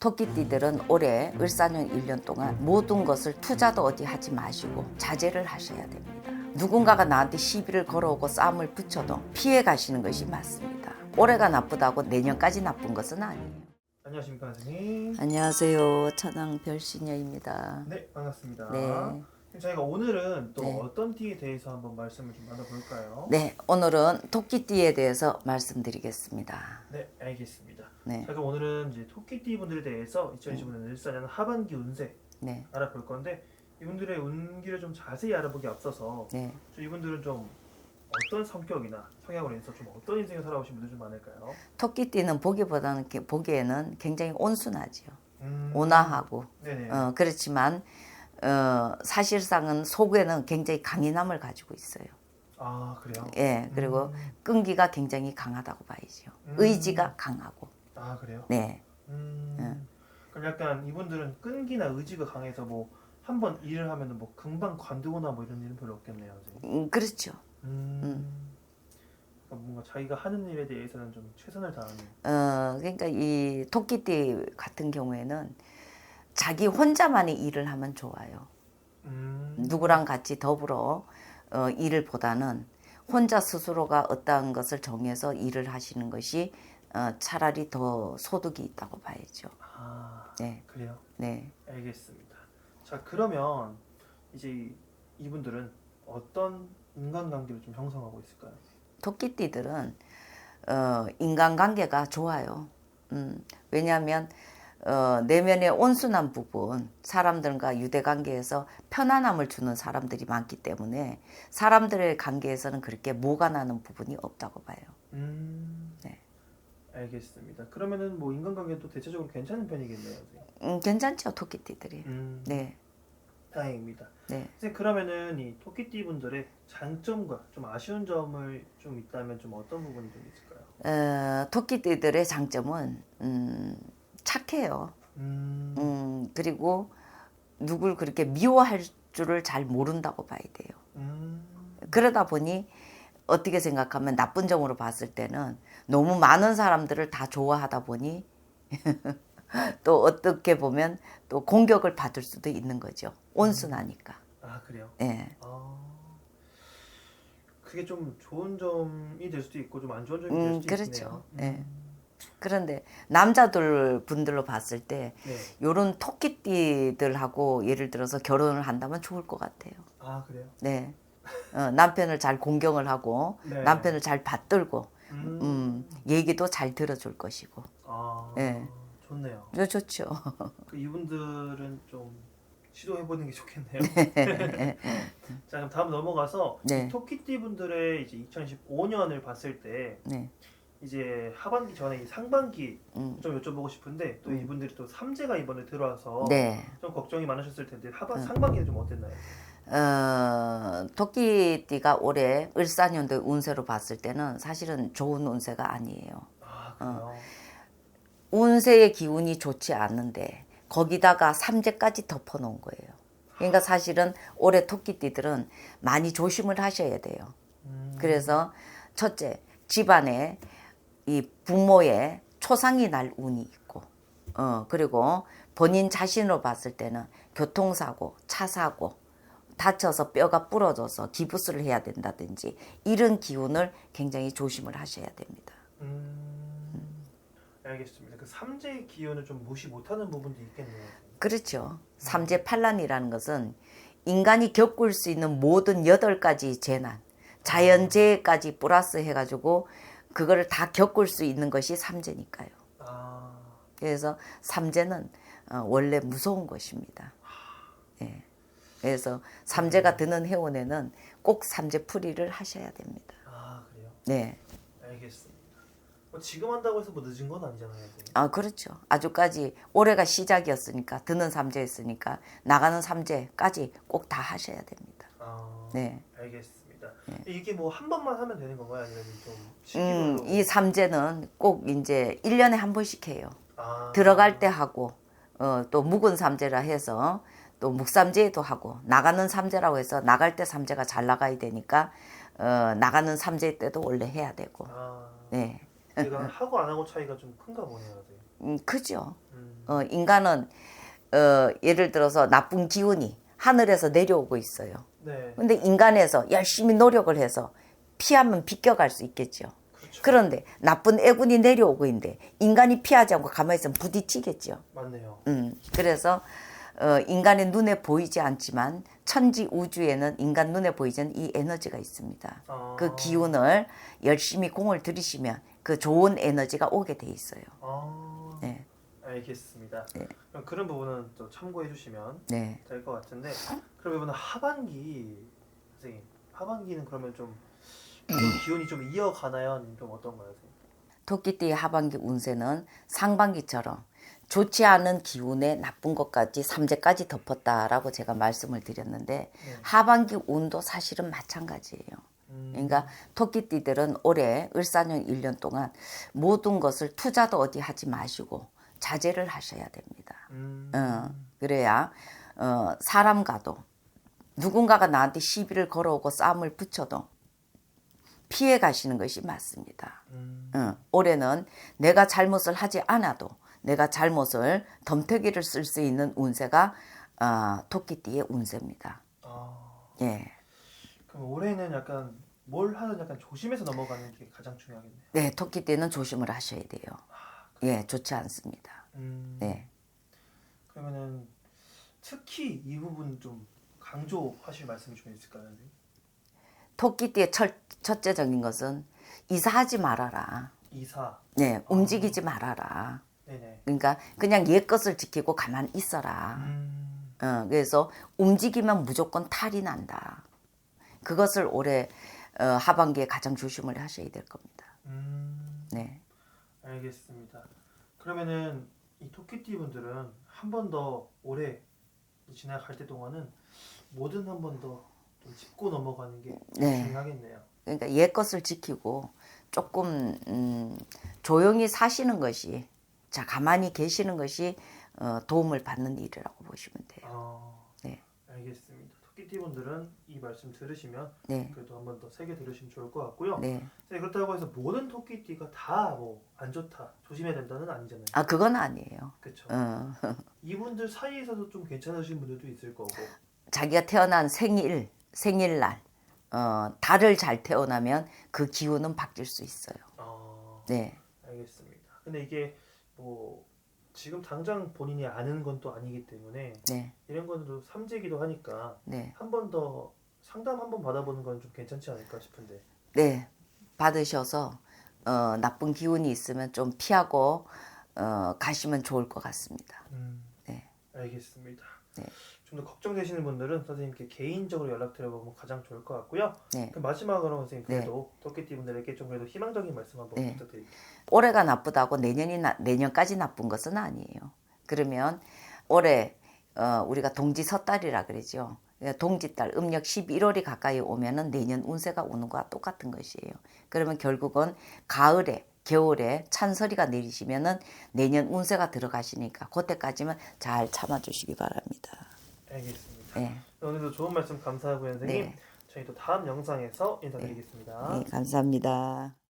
토끼띠들은 올해 을사년 1년 동안 모든 것을 투자도 어디 하지 마시고 자제를 하셔야 됩니다. 누군가가 나한테 시비를 걸어오고 싸움을 붙여도 피해 가시는 것이 맞습니다. 올해가 나쁘다고 내년까지 나쁜 것은 아니에요. 안녕하십니까 선생님. 안녕하세요. 천왕 별신녀입니다. 네 반갑습니다. 네. 저희가 오늘은 또 네. 어떤 띠에 대해서 한번 말씀을 좀 나눠볼까요? 네, 오늘은 토끼띠에 대해서 말씀드리겠습니다. 네, 알겠습니다. 네, 자 그럼 오늘은 이제 토끼띠 분들에 대해서 2025년 14년 하반기 운세 네, 알아볼 건데 이분들의 운기를 좀 자세히 알아보기 앞서서 네. 좀 이분들은 좀 어떤 성격이나 성향으로 인해서 좀 어떤 인생을 살아오신 분들 좀 많을까요? 토끼띠는 보기보다는 이렇게 보기에는 굉장히 온순하지요. 음, 온화하고 네네. 어, 그렇지만 어, 사실상은 속에는 굉장히 강인함을 가지고 있어요. 아 그래요? 예, 그리고 음, 끈기가 굉장히 강하다고 봐야죠. 음. 의지가 강하고. 아 그래요? 네, 음, 네. 그럼 약간 이분들은 끈기나 의지가 강해서 뭐 한 번 일을 하면은 뭐 금방 관두거나 뭐 이런 일은 별로 없겠네요. 음, 그렇죠. 음. 그러니까 뭔가 자기가 하는 일에 대해서는 좀 최선을 다하는. 어, 그러니까 이 토끼띠 같은 경우에는 자기 혼자만의 일을 하면 좋아요. 음. 누구랑 같이 더불어 어, 일을 보다는 혼자 스스로가 어떠한 것을 정해서 일을 하시는 것이 어, 차라리 더 소득이 있다고 봐야죠. 아 네, 그래요? 네. 알겠습니다. 자 그러면 이제 이분들은 어떤 인간관계를 좀 형성하고 있을까요? 토끼띠들은 어, 인간관계가 좋아요. 음, 왜냐하면 어, 내면의 온순한 부분, 사람들과 유대관계에서 편안함을 주는 사람들이 많기 때문에 사람들의 관계에서는 그렇게 모가 나는 부분이 없다고 봐요. 음. 네. 알겠습니다. 그러면은 뭐 인간관계도 대체적으로 괜찮은 편이겠네요. 선생님. 음, 괜찮죠, 토끼띠들이. 음. 네, 다행입니다. 네. 선생님 그러면은 이 토끼띠 분들의 장점과 좀 아쉬운 점을 좀 있다면 좀 어떤 부분이 좀 있을까요? 어, 토끼띠들의 장점은 음, 착해요. 음, 음, 그리고 누굴 그렇게 미워할 줄을 잘 모른다고 봐야 돼요. 음, 그러다 보니 어떻게 생각하면 나쁜 점으로 봤을 때는 너무 많은 사람들을 다 좋아하다 보니 또 어떻게 보면 또 공격을 받을 수도 있는 거죠. 온순하니까. 아 그래요? 예. 아, 그게 좀 좋은 점이 될 수도 있고 좀 안 좋은 점이 될 음, 수도 그렇죠. 있네요. 예. 그런데 남자들 분들로 봤을 때 네. 요런 토끼띠들하고 예를 들어서 결혼을 한다면 좋을 것 같아요. 아 그래요? 네. 어, 남편을 잘 공경을 하고 네. 남편을 잘 받들고 음, 음, 얘기도 잘 들어줄 것이고. 아, 네. 좋네요. 저 좋죠. 그 이분들은 좀 시도해 보는 게 좋겠네요. 자 그럼 다음 넘어가서 네. 토끼띠 분들의 이제 2015년을 봤을 때 네. 이제 하반기 전에 이 상반기 음. 좀 여쭤보고 싶은데 또 음. 이분들이 또 삼재가 이번에 들어와서 네. 좀 걱정이 많으셨을 텐데 하반 음. 상반기는 좀 어땠나요? 어, 토끼띠가 올해 을사년도 운세로 봤을 때는 사실은 좋은 운세가 아니에요. 아 그래요. 운세의 기운이 좋지 않은데 거기다가 삼재까지 덮어 놓은 거예요. 그러니까 사실은 올해 토끼띠들은 많이 조심을 하셔야 돼요. 음, 그래서 첫째, 집안에 이 부모의 초상이 날 운이 있고, 어, 그리고 본인 자신으로 봤을 때는 교통사고, 차사고, 다쳐서 뼈가 부러져서 기부스를 해야 된다든지 이런 기운을 굉장히 조심을 하셔야 됩니다. 음, 알겠습니다. 그 삼재의 기운을 좀 무시 못하는 부분도 있겠네요. 그렇죠. 삼재 판란이라는 것은 인간이 겪을 수 있는 모든 여덟 가지 재난, 자연재해까지 플러스 해가지고 그거를 다 겪을 수 있는 것이 삼재니까요. 아 그래서 삼재는 어, 원래 무서운 것입니다. 예. 그래서 삼재가 드는 해운에는 꼭 삼재 풀이를 하셔야 됩니다. 아 그래요. 네. 알겠습니다. 뭐 지금 한다고 해서 뭐 늦은 건 아니잖아요. 아, 그렇죠. 아주까지 올해가 시작이었으니까 드는 삼재였으니까 나가는 삼재까지 꼭 다 하셔야 됩니다. 아 네. 알겠습니다. 이게 뭐 한 번만 하면 되는 건가요? 아니면 좀 음, 시기별로? 이 삼재는 꼭 이제 일년에 한 번씩 해요. 아, 들어갈 때 하고 어, 또 묵은 삼재라 해서 또 묵삼재도 하고 나가는 삼재라고 해서 나갈 때 삼재가 잘 나가야 되니까 어, 나가는 삼재 때도 원래 해야 되고 아, 네 제가 하고 안 하고 차이가 좀 큰가 보네요. 음, 그죠. 음. 어, 인간은 어, 예를 들어서 나쁜 기운이 하늘에서 내려오고 있어요. 네. 근데 인간에서 열심히 노력을 해서 피하면 비껴갈 수 있겠죠. 그렇죠. 그런데 나쁜 애군이 내려오고 있는데 인간이 피하지 않고 가만히 있으면 부딪히겠죠. 맞네요. 음, 그래서 어, 인간의 눈에 보이지 않지만 천지 우주에는 인간 눈에 보이지 않는 이 에너지가 있습니다. 아. 그 기운을 열심히 공을 들이시면 그 좋은 에너지가 오게 돼 있어요. 아. 네, 알겠습니다. 네. 그럼 그런 부분은 또 참고해 주시면 네. 될것 같은데 그럼 이번에 하반기 선생님 하반기는 그러면 좀, 좀 기운이 좀 이어가나요? 좀 어떤가요? 선생님? 토끼띠의 하반기 운세는 상반기처럼 좋지 않은 기운에 나쁜 것까지 삼재까지 덮었다라고 제가 말씀을 드렸는데 네. 하반기 운도 사실은 마찬가지예요. 음. 그러니까 토끼띠들은 올해 을사년 1년 동안 모든 것을 투자도 어디 하지 마시고 자제를 하셔야 됩니다. 음. 어, 그래야 어, 사람과도 누군가가 나한테 시비를 걸어오고 싸움을 붙여도 피해 가시는 것이 맞습니다. 음. 어, 올해는 내가 잘못을 하지 않아도 내가 잘못을 덤태기를 쓸 수 있는 운세가 어, 토끼띠의 운세입니다. 아. 예. 그럼 올해는 약간 뭘 하든 약간 조심해서 넘어가는 게 가장 중요하겠네요. 네, 토끼띠는 조심을 하셔야 돼요. 예, 좋지 않습니다. 음. 네. 그러면은 특히 이 부분 좀 강조하실 말씀이 좀 있을까요? 선생님? 토끼띠의 첫, 첫째적인 것은 이사하지 말아라. 이사. 네, 움직이지 말아라. 네네. 그러니까 그냥 옛 것을 지키고 가만히 있어라. 음. 어, 그래서 움직이면 무조건 탈이 난다. 그것을 올해 어, 하반기에 가장 조심을 하셔야 될 겁니다. 음. 네. 알겠습니다. 그러면은 이 토끼띠 분들은 한 번 더 올해 지나갈 때 동안은 뭐든 한 번더좀 짚고 넘어가는 게 네. 중요하겠네요. 그러니까 옛 것을 지키고 조금 음, 조용히 사시는 것이 자 가만히 계시는 것이 어, 도움을 받는 일이라고 보시면 돼요. 아, 네. 알겠습니다. 토끼띠 분들은 이 말씀 들으시면 네, 그래도 한 번 더 세게 들으시면 좋을 것 같고요. 네. 네, 그렇다고 해서 모든 토끼띠가 다 뭐 안 좋다, 조심해야 된다는 아니잖아요. 아 그건 아니에요. 그렇죠. 어, 이분들 사이에서도 좀 괜찮으신 분들도 있을 거고. 자기가 태어난 생일 생일날 어, 달을 잘 태어나면 그 기운은 바뀔 수 있어요. 아, 네, 알겠습니다. 근데 이게 뭐 지금 당장 본인이 아는 건 또 아니기 때문에 네, 이런 거는 또 삼재기도 하니까 네, 한 번 더 상담 한 번 받아보는 건 좀 괜찮지 않을까 싶은데. 네. 받으셔서 어, 나쁜 기운이 있으면 좀 피하고 어, 가시면 좋을 것 같습니다. 음, 네. 알겠습니다. 네. 좀 더 걱정되시는 분들은 선생님께 개인적으로 연락드려보면 가장 좋을 것 같고요. 네. 그 마지막으로 선생님 그래도 토끼띠 분들에게 좀 그래도 희망적인 말씀 한번 네. 부탁드립니다. 올해가 나쁘다고 내년이 나, 내년까지 나쁜 것은 아니에요. 그러면 올해 어, 우리가 동지 섣달이라 그러죠. 동지달 음력 11월이 가까이 오면은 내년 운세가 오는 거와 똑같은 것이에요. 그러면 결국은 가을에 겨울에 찬설이가 내리시면은 내년 운세가 들어가시니까 그때까지만 잘 참아 주시기 바랍니다. 알겠습니다. 네, 오늘도 좋은 말씀 감사하고요, 선생님. 네, 저희 또 다음 영상에서 인사드리겠습니다. 네 감사합니다.